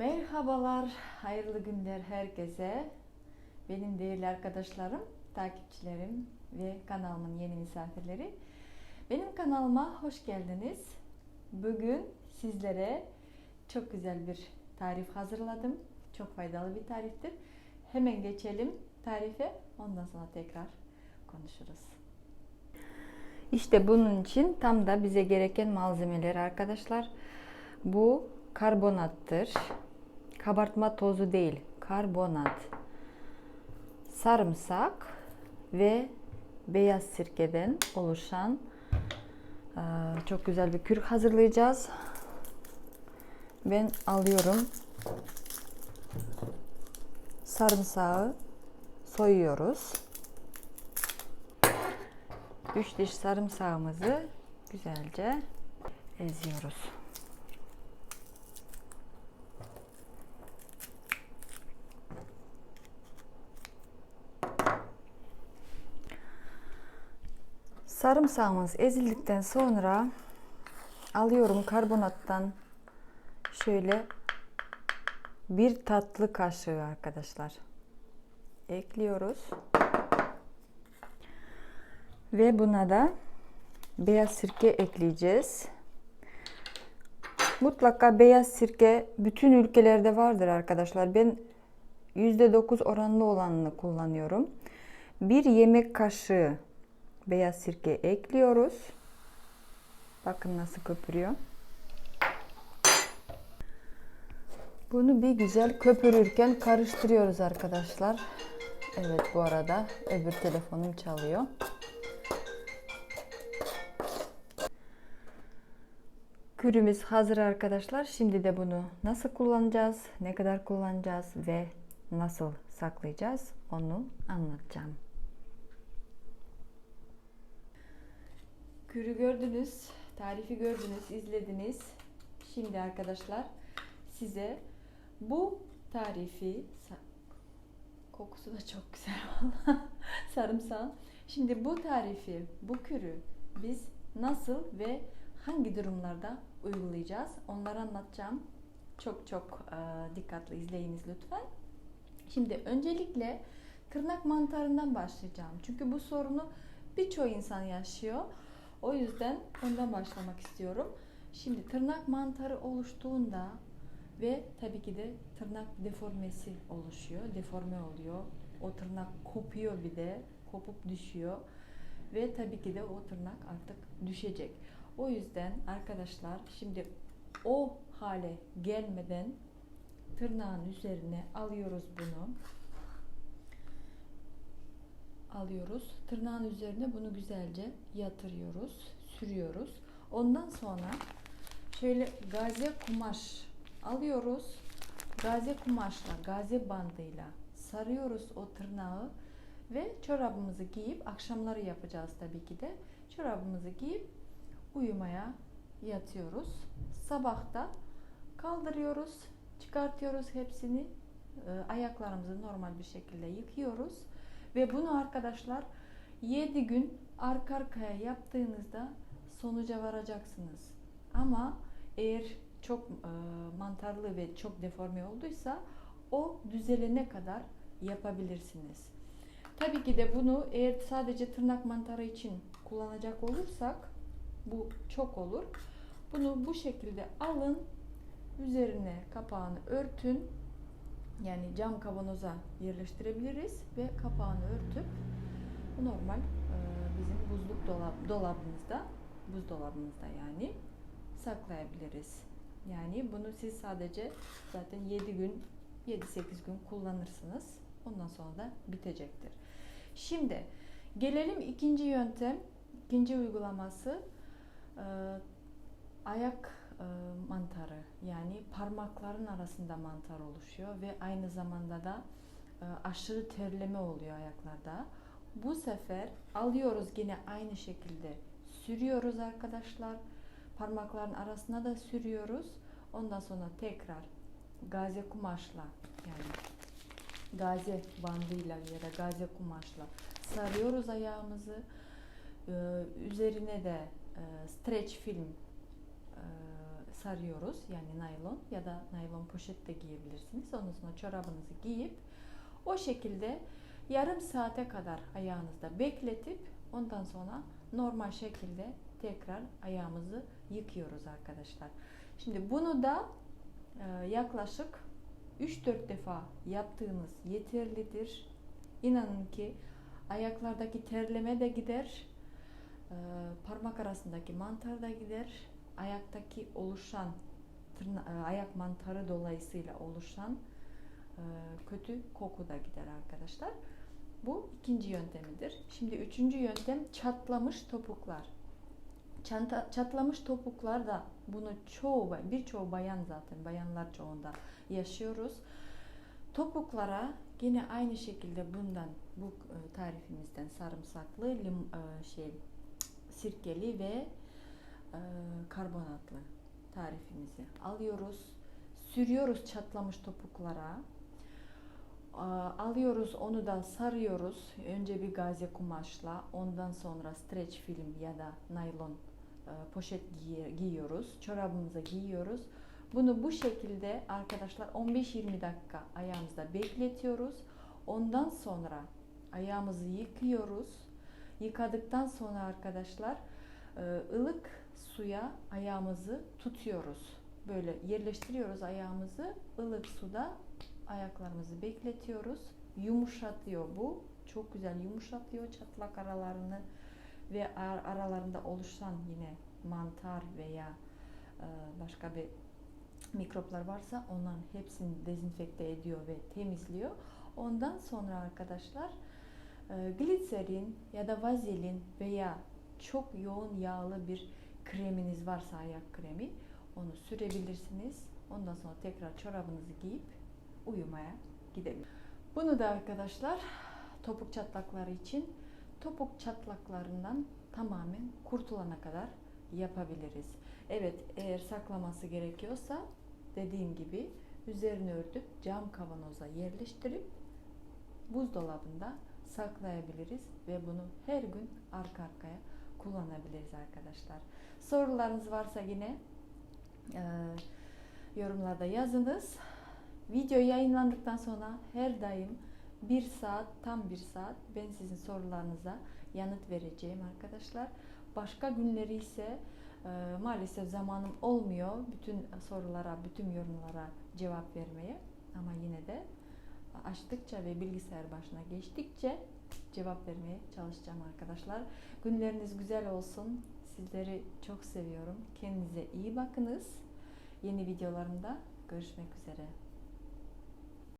Merhabalar, hayırlı günler herkese. Benim değerli arkadaşlarım, takipçilerim ve kanalımın yeni misafirleri. Benim kanalıma hoş geldiniz. Bugün sizlere çok güzel bir tarif hazırladım. Çok faydalı bir tariftir. Hemen geçelim tarife, ondan sonra tekrar konuşuruz. İşte bunun için tam da bize gereken malzemeler arkadaşlar. Bu karbonattır. Kabartma tozu değil, karbonat. Sarımsak ve beyaz sirkeden oluşan eee, çok güzel bir kürk hazırlayacağız. Ben alıyorum. Sarımsağı soyuyoruz. 3 diş sarımsağımızı güzelce eziyoruz. Sarımsağımız ezildikten sonra alıyorum karbonattan şöyle bir tatlı kaşığı arkadaşlar ekliyoruz. Ve buna da beyaz sirke ekleyeceğiz. Mutlaka beyaz sirke bütün ülkelerde vardır arkadaşlar. Ben %9 oranlı olanını kullanıyorum. Bir yemek kaşığı beyaz sirke ekliyoruz. Bakın nasıl köpürüyor. Bunu bir güzel köpürürken karıştırıyoruz arkadaşlar. Evet bu arada öbür telefonum çalıyor. Kürümüz hazır arkadaşlar. Şimdi de bunu nasıl kullanacağız, ne kadar kullanacağız ve nasıl saklayacağız onu anlatacağım. Kürü gördünüz, tarifi gördünüz, izlediniz. Şimdi arkadaşlar size bu tarifi kokusu da çok güzel valla sarımsağın. Şimdi bu tarifi, bu kürü biz nasıl ve hangi durumlarda uygulayacağız onları anlatacağım. Çok çok e, dikkatli izleyiniz lütfen. Şimdi öncelikle tırnak mantarından başlayacağım. Çünkü bu sorunu birçok insan yaşıyor. O yüzden ondan başlamak istiyorum. Şimdi tırnak mantarı oluştuğunda ve tabii ki de tırnak deformesi oluşuyor. Deforme oluyor. O tırnak kopuyor bir de. Kopup düşüyor. Ve tabii ki de o tırnak artık düşecek. O yüzden arkadaşlar şimdi o hale gelmeden tırnağın üzerine alıyoruz bunu. Alıyoruz. Tırnağın üzerine bunu güzelce yatırıyoruz, sürüyoruz. Ondan sonra şöyle gaze kumaş alıyoruz. Gaze kumaşla, gaze bandıyla sarıyoruz o tırnağı ve çorabımızı giyip akşamları yapacağız tabii ki de. Çorabımızı giyip uyumaya yatıyoruz. Sabahta kaldırıyoruz, çıkartıyoruz hepsini. E, ayaklarımızı normal bir şekilde yıkıyoruz. Ve bunu arkadaşlar 7 gün arka arkaya yaptığınızda sonuca varacaksınız. Ama eğer çok e, mantarlı ve çok deforme olduysa o düzelene kadar yapabilirsiniz. Tabii ki de bunu eğer sadece tırnak mantarı için kullanacak olursak bu çok olur. Bunu bu şekilde alın. Üzerine kapağını örtün. Yani cam kavanoza yerleştirebiliriz ve kapağını örtüp normal e, bizim buzluk dolap, dolabımızda, buzdolabımızda yani saklayabiliriz. Yani bunu siz sadece zaten 7 gün 7-8 gün kullanırsınız. Ondan sonra da bitecektir. Şimdi gelelim ikinci yöntem, ikinci uygulaması e, ayak mantarı yani parmakların arasında mantar oluşuyor ve aynı zamanda da e, aşırı terleme oluyor ayaklarda. Bu sefer alıyoruz yine aynı şekilde sürüyoruz arkadaşlar. Parmakların arasına da sürüyoruz. Ondan sonra tekrar gaze kumaşla yani gaze bandıyla ya da gaze kumaşla sarıyoruz ayağımızı. Ee, üzerine de e, streç film e, sarıyoruz. Yani naylon ya da naylon poşet de giyebilirsiniz. Ondan sonra çorabınızı giyip o şekilde yarım saate kadar ayağınızda bekletip ondan sonra normal şekilde tekrar ayağımızı yıkıyoruz arkadaşlar. Şimdi bunu da e, yaklaşık 3-4 defa yaptığınız yeterlidir. İnanın ki ayaklardaki terleme de gider, e, parmak arasındaki mantar da gider, ayaktaki oluşan tırna, e, ayak mantarı dolayısıyla oluşan e, kötü koku da gider arkadaşlar. Bu ikinci yöntemidir. Şimdi üçüncü yöntem çatlamış topuklar. Çanta, çatlamış topuklar da bunu çoğu birçoğu bayan zaten bayanlar çoğunda yaşıyoruz. Topuklara yine aynı şekilde bundan bu e, tarifimizden sarımsaklı, lim, e, şey sirkeli ve karbonatlı tarifimizi alıyoruz. Sürüyoruz çatlamış topuklara. Alıyoruz onu da sarıyoruz. Önce bir gaze kumaşla ondan sonra streç film ya da naylon poşet giyiyoruz. Çorabımıza giyiyoruz. Bunu bu şekilde arkadaşlar 15-20 dakika ayağımızda bekletiyoruz. Ondan sonra ayağımızı yıkıyoruz. Yıkadıktan sonra arkadaşlar ılık suya ayağımızı tutuyoruz. Böyle yerleştiriyoruz ayağımızı. ılık suda ayaklarımızı bekletiyoruz. Yumuşatıyor bu. Çok güzel yumuşatıyor çatlak aralarını ve aralarında oluşan yine mantar veya başka bir mikroplar varsa onların hepsini dezenfekte ediyor ve temizliyor. Ondan sonra arkadaşlar gliserin ya da vazelin veya çok yoğun yağlı bir kreminiz varsa ayak kremi onu sürebilirsiniz. Ondan sonra tekrar çorabınızı giyip uyumaya gidebilir. Bunu da arkadaşlar topuk çatlakları için topuk çatlaklarından tamamen kurtulana kadar yapabiliriz. Evet eğer saklaması gerekiyorsa dediğim gibi üzerine örtüp cam kavanoza yerleştirip buzdolabında saklayabiliriz ve bunu her gün arka arkaya kullanabiliriz arkadaşlar. Sorularınız varsa yine e, yorumlarda yazınız. Video yayınlandıktan sonra her daim bir saat, tam bir saat ben sizin sorularınıza yanıt vereceğim arkadaşlar. Başka günleri ise e, maalesef zamanım olmuyor bütün sorulara, bütün yorumlara cevap vermeye. Ama yine de açtıkça ve bilgisayar başına geçtikçe cevap vermeye çalışacağım arkadaşlar. Günleriniz güzel olsun. Sizleri çok seviyorum. Kendinize iyi bakınız. Yeni videolarımda görüşmek üzere.